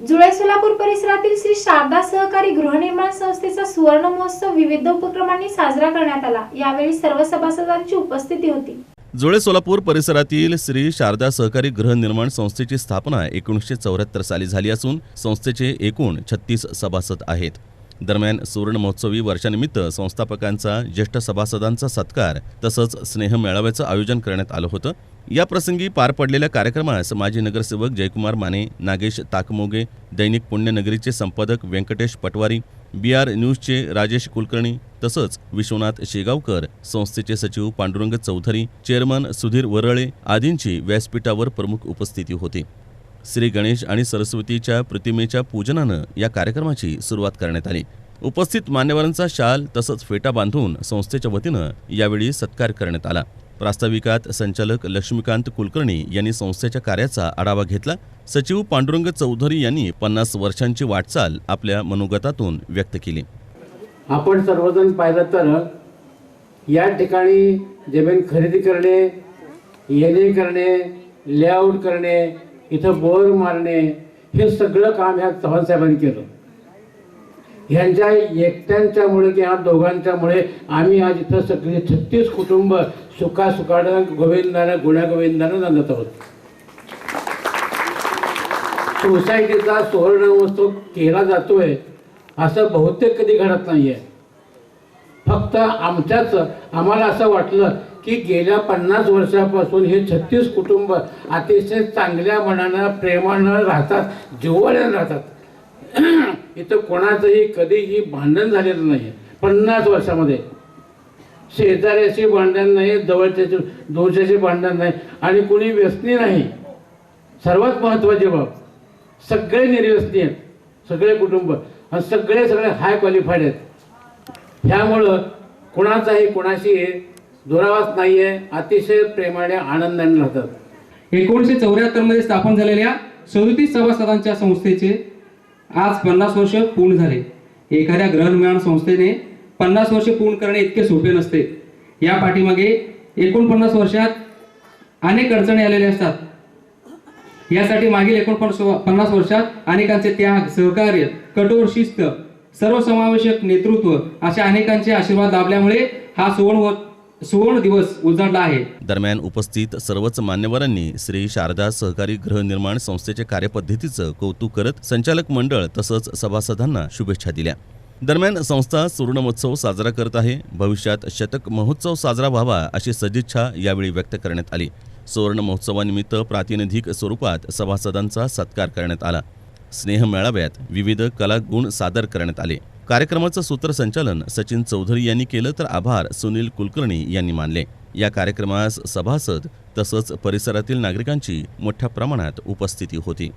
जुळे सोलापूर परिसरातील श्री शारदा सहकारी गृहनिर्माण संस्थेचा सुवर्ण महोत्सव विविध उपक्रमांनी साजरा करण्यात आला. यावेळी सर्व सभासदांची उपस्थिती होती. जुळे सोलापूर परिसरातील श्री शारदा सहकारी गृहनिर्माण संस्थेची स्थापना एकोणीसशे चौऱ्याहत्तर साली झाली असून संस्थेचे एकूण छत्तीस सभासद आहेत. दरम्यान सुवर्ण महोत्सवी वर्षानिमित्त संस्थापकांचा ज्येष्ठ सभासदांचा सत्कार तसंच स्नेह मेळाव्याचं आयोजन करण्यात आलं होतं. या प्रसंगी पार पडलेल्या कार्यक्रमास माजी नगरसेवक जयकुमार माने नागेश ताकमोगे दैनिक पुण्यनगरीचे संपादक व्यंकटेश पटवारी बी आर न्यूजचे राजेश कुलकर्णी तसंच विश्वनाथ शेगावकर संस्थेचे सचिव पांडुरंग चौधरी चेअरमन सुधीर वरळे आदींची व्यासपीठावर प्रमुख उपस्थिती होती. श्री गणेश आणि सरस्वतीच्या प्रतिमेच्या पूजनानं या कार्यक्रमाची सुरुवात करण्यात आली. उपस्थित मान्यवरांचा शाल तसंच फेटा बांधून संस्थेच्या वतीनं यावेळी सत्कार करण्यात आला. प्रास्ताविकात संचालक लक्ष्मीकांत कुलकर्णी यांनी संस्थेच्या कार्याचा आढावा घेतला. सचिव पांडुरंग चौधरी यांनी पन्नास वर्षांची वाटचाल आपल्या मनोगतातून व्यक्त केली. आपण सर्वजण पाहिलं तर या ठिकाणी जमीन खरेदी करणे येणे करणे लेआउट करणे इथं बोर मारणे हे सगळं काम ह्या चव्हाण साहेबांनी केलं. ह्यांच्या एकट्यांच्यामुळे किंवा दोघांच्यामुळे आम्ही आज इथं सगळे छत्तीस कुटुंब सुखासुखानं गोविंदानं गुण्यागोविंदानं नांदत आहोत. सोसायटीचा सुवर्ण महोत्सव केला जातोय असं बहुतेक कधी घडत नाहीये. फक्त आमच्याच आम्हाला असं वाटलं की गेल्या पन्नास वर्षापासून हे छत्तीस कुटुंब अतिशय चांगल्या मनानं प्रेमानं राहतात जिव्हाळ्यानं राहतात. इथं कोणाचंही कधीही भांडण झालेलं नाही पन्नास वर्षामध्ये. शेजाऱ्याशी भांडण नाही जवळच्याशी दोनशेचे भांडण नाही आणि कुणी व्यसनी नाही. सर्वात महत्त्वाची बाब सगळे निर्व्यसनी आहेत. सगळे कुटुंब. आणि सगळे सगळे हाय क्वालिफाईड आहेत. ह्यामुळं कुणाचाही कुणाशी दुरावास नाही आहे अतिशय प्रेमाने आनंदाने राहतात. एकोणीसशे चौऱ्याहत्तरमध्ये स्थापन झालेल्या सदोतीस सभासदांच्या संस्थेचे आज पन्नास वर्ष पूर्ण झाले. एखाद्या ग्रहनिर्माण संस्थेने पन्नास वर्ष पूर्ण करणे इतके सोपे नसते. या पाठीमागे एकोणपन्नास वर्षात अनेक अडचणी आलेल्या असतात. यासाठी मागील एकोणपन्नास पन्नास वर्षात अनेकांचे त्याग सहकार्य कठोर शिस्त सर्वसमावेशक नेतृत्व अशा अनेकांचे आशीर्वाद लाभल्यामुळे हा सुवर्ण सुवर्ण दिवस उजाडला आहे. दरम्यान उपस्थित सर्वच मान्यवरांनी श्री शारदा सहकारी गृहनिर्माण संस्थेच्या कार्यपद्धतीचं कौतुक करत संचालक मंडळ तसंच सभासदांना शुभेच्छा दिल्या. दरम्यान संस्था सुवर्णमहोत्सव साजरा करत आहे. भविष्यात शतक महोत्सव साजरा व्हावा अशी सदिच्छा यावेळी व्यक्त करण्यात आली. सुवर्ण महोत्सवानिमित्त प्रातिनिधिक स्वरूपात सभासदांचा सत्कार करण्यात आला. स्नेह मेळाव्यात विविध कलागुण सादर करण्यात आले. कार्यक्रमाचं सूत्रसंचालन सचिन चौधरी यांनी केलं तर आभार सुनील कुलकर्णी यांनी मानले. या कार्यक्रमास सभासद तसंच परिसरातील नागरिकांची मोठ्या प्रमाणात उपस्थिती होती.